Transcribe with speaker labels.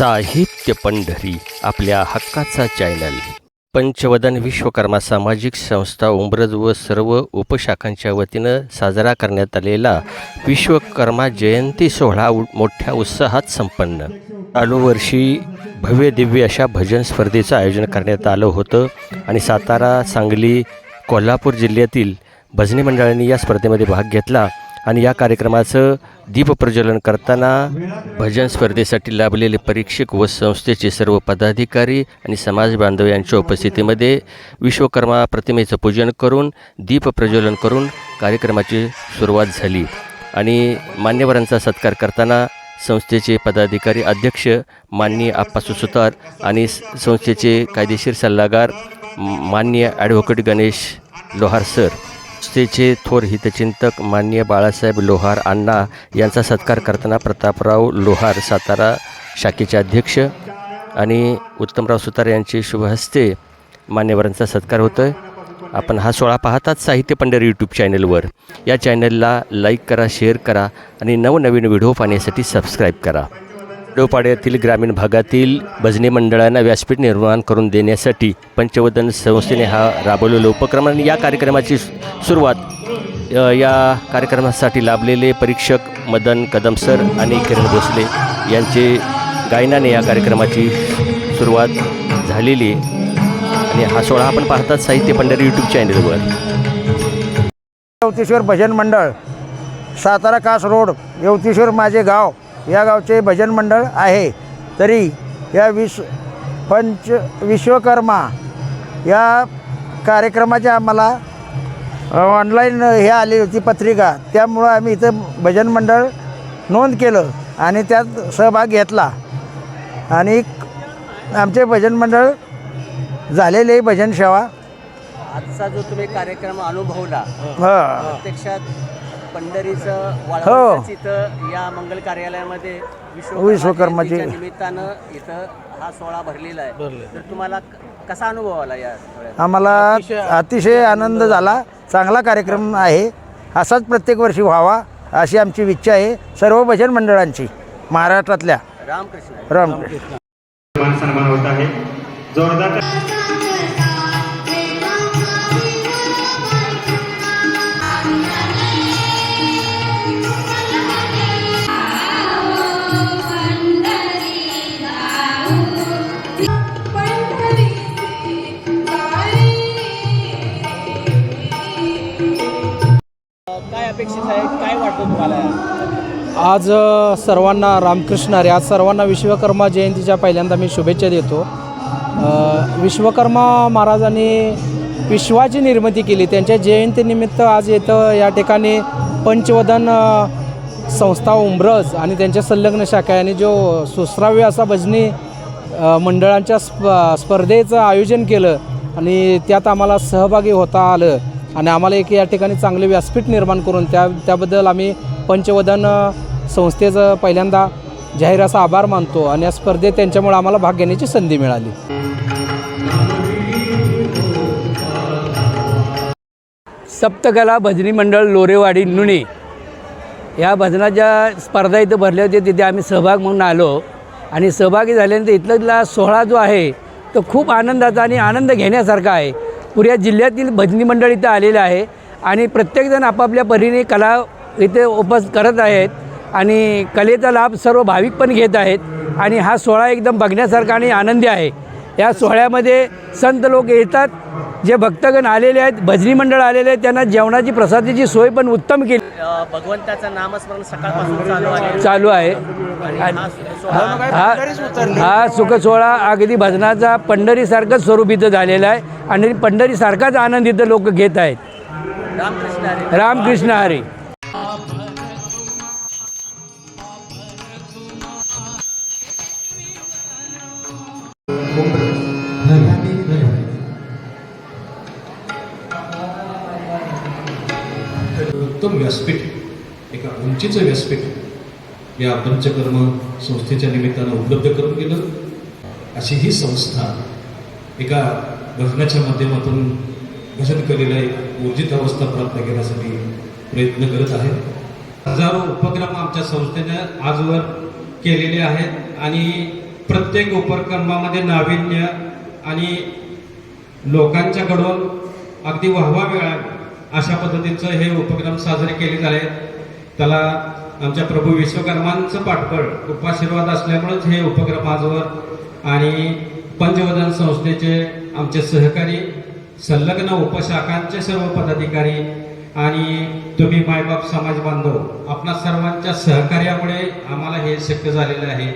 Speaker 1: साहित्य पंढरी आपल्या हक्काचा चॅनल पंचवदन विश्वकर्मा सामाजिक संस्था उंब्रज व सर्व उपशाखांच्या वतीनं साजरा करण्यात आलेला विश्वकर्मा जयंती सोहळा उ- मोठ्या उत्साहात संपन्न. चालू वर्षी भव्य दिव्य अशा भजन स्पर्धेचं आयोजन करण्यात आलं होतं आणि सातारा सांगली कोल्हापूर जिल्ह्यातील भजनी मंडळांनी या स्पर्धेमध्ये भाग घेतला आणि या कार्यक्रमाचं दीपप्रज्वलन करताना भजन स्पर्धेसाठी लाभलेले परीक्षक व संस्थेचे सर्व पदाधिकारी आणि समाज बांधव यांच्या उपस्थितीमध्ये विश्वकर्मा प्रतिमेचं पूजन करून दीपप्रज्वलन करून कार्यक्रमाची सुरुवात झाली. आणि मान्यवरांचा सत्कार करताना संस्थेचे पदाधिकारी अध्यक्ष माननीय आप्पा सुतार आणि संस्थेचे कायदेशीर सल्लागार माननीय ॲडव्होकेट गणेश लोहार सर संस्थेचे थोर हितचिंतक माननीय बाळासाहेब लोहार अण्णा यांचा सत्कार करताना प्रतापराव लोहार सातारा शाखेचे अध्यक्ष आणि उत्तमराव सुतार यांचे शुभ हस्ते मान्यवरांचा सत्कार होतो आहे आपण हा सोहळा पाहतात साहित्य पंढरी यूट्यूब चॅनलवर या चॅनलला लाईक करा शेअर करा आणि नवनवीन व्हिडिओ पाहण्यासाठी सबस्क्राईब करा. डोपाड्यातील ग्रामीण भागातील भजनी मंडळांना व्यासपीठ निर्माण करून देण्यासाठी पंचवदन संस्थेने हा राबवलेला उपक्रम आणि या कार्यक्रमाची सुरुवात या कार्यक्रमासाठी लाभलेले परीक्षक मदन कदम सर आणि किरण भोसले यांचे गायनाने या कार्यक्रमाची सुरुवात झालेली आणि हा सोहळा आपण पाहतात साहित्य पंढरी यूट्यूब चॅनलवर
Speaker 2: यवतेश्वर भजन मंडळ सातारा कास रोड यवतेश्वर माझे गाव. या गावचे भजन मंडळ आहे. तरी या विश्व पंच विश्वकर्मा या कार्यक्रमाच्या आम्हाला ऑनलाईन हे आली होती पत्रिका. त्यामुळं आम्ही इथं भजन मंडळ नोंद केलं आणि त्यात सहभाग घेतला. आणि आमचे भजन मंडळ झालेले भजन सेवा.
Speaker 3: आजचा जो तुम्ही कार्यक्रम अनुभवला
Speaker 2: हां.
Speaker 3: प्रत्यक्षात पंढरीचं
Speaker 2: हो.
Speaker 3: वाळवंटच इथं या मंगल कार्यालयामध्ये विश्वकर्मा
Speaker 2: विश्वकर्माची-
Speaker 3: जयंतीच्या निमित्तानं इथं हा सोहळा भरलेला आहे. तर तुम्हाला क- कसा अनुभव आला या सोहळ्यात
Speaker 2: आम्हाला अतिशय आनंद झाला. चांगला कार्यक्रम आहे. असाच प्रत्येक वर्षी व्हावा अशी आमची इच्छा आहे सर्व भजन मंडळांची महाराष्ट्रातल्या.
Speaker 3: रामकृष्ण.
Speaker 2: रामकृष्ण.
Speaker 4: मान सन्मान होत आहे. जोरदार
Speaker 3: अपेक्षित आहे? काय वाटतं तुम्हाला?
Speaker 5: आज सर्वांना रामकृष्ण अरे आज सर्वांना विश्वकर्मा जयंतीच्या पहिल्यांदा मी शुभेच्छा देतो. विश्वकर्मा महाराजांनी विश्वाची निर्मिती केली. त्यांच्या जयंतीनिमित्त आज येतं या ठिकाणी पंचवदन संस्था उंब्रज आणि त्यांच्या संलग्न शाखा यांनी जो सुस्राव्य असा भजनी मंडळांच्या स्प स्पर्धेचं आयोजन केलं आणि त्यात आम्हाला सहभागी होता आलं. आणि आम्हाला एक या ठिकाणी चांगले व्यासपीठ निर्माण करून त्या त्याबद्दल आम्ही पंचवदन संस्थेचं पहिल्यांदा जाहीर असा आभार मानतो आणि या स्पर्धेत त्यांच्यामुळे आम्हाला भाग घेण्याची संधी मिळाली.
Speaker 6: सप्तकला भजनी मंडळ लोरेवाडी नुणे या भजनाच्या स्पर्धा इथं भरल्या होत्या तिथे आम्ही सहभाग म्हणून आलो. आणि सहभागी झाल्यानंतर इथला सोहळा जो आहे तो खूप आनंदाचा आणि आनंद घेण्यासारखा आहे. पुऱ्या जिल्ह्यातील भजनी मंडळ इथं आलेलं आहे आणि प्रत्येकजण आपापल्या परीने कला इथे उपस करत आहेत आणि कलेचा लाभ सर्व भाविक पण घेत आहेत आणि हा सोहळा एकदम बघण्यासारखा आणि आनंदी आहे. या सोहळ्यामध्ये संत लोक येतात जे भक्तगण आलेले आहेत भजनी मंडळ आलेले आहेत त्यांना जेवणाची प्रसादाची सोय पण उत्तम केली.
Speaker 3: भगवंताचं नामस्मरण सकाळपासून चालू आहे.
Speaker 6: चालू आहे.
Speaker 3: आणि हा
Speaker 6: हा हा सुख सोहळा अगदी भजनाचा पंढरीसारखंच स्वरूप इथं झालेला आहे. आणि पंढरीसारखाच आनंद इथं लोक घेत आहेत.
Speaker 3: रामकृष्ण हरी.
Speaker 7: उत्तम व्यासपीठ एका उंचीचं व्यासपीठ या पंचकर्म संस्थेच्या निमित्तानं उपलब्ध करून दिलं अशी ही संस्था एका भजनाच्या माध्यमातून भजन कलेला एक ऊर्जित अवस्था प्राप्त करण्यासाठी प्रयत्न करत आहे. हजारो उपक्रम आमच्या संस्थेनं आजवर केलेले आहेत आणि प्रत्येक उपक्रमामध्ये नाविन्य आणि लोकांच्याकडून अगदी वाहवा वेळा अशा पद्धतीचं हे उपक्रम साजरे केले झाले त्याला आमच्या प्रभू विश्वकर्मांचं पाठबळ उपाशीर्वाद असल्यामुळेच हे उपक्रम आजवर आणि पंचवदन संस्थेचे आमचे सहकारी संलग्न उपशाखांचे सर्व पदाधिकारी आणि तुम्ही मायबाप समाज बांधव आपणा सर्वांच्या सहकार्यामुळे आम्हाला हे शक्य झालेलं आहे.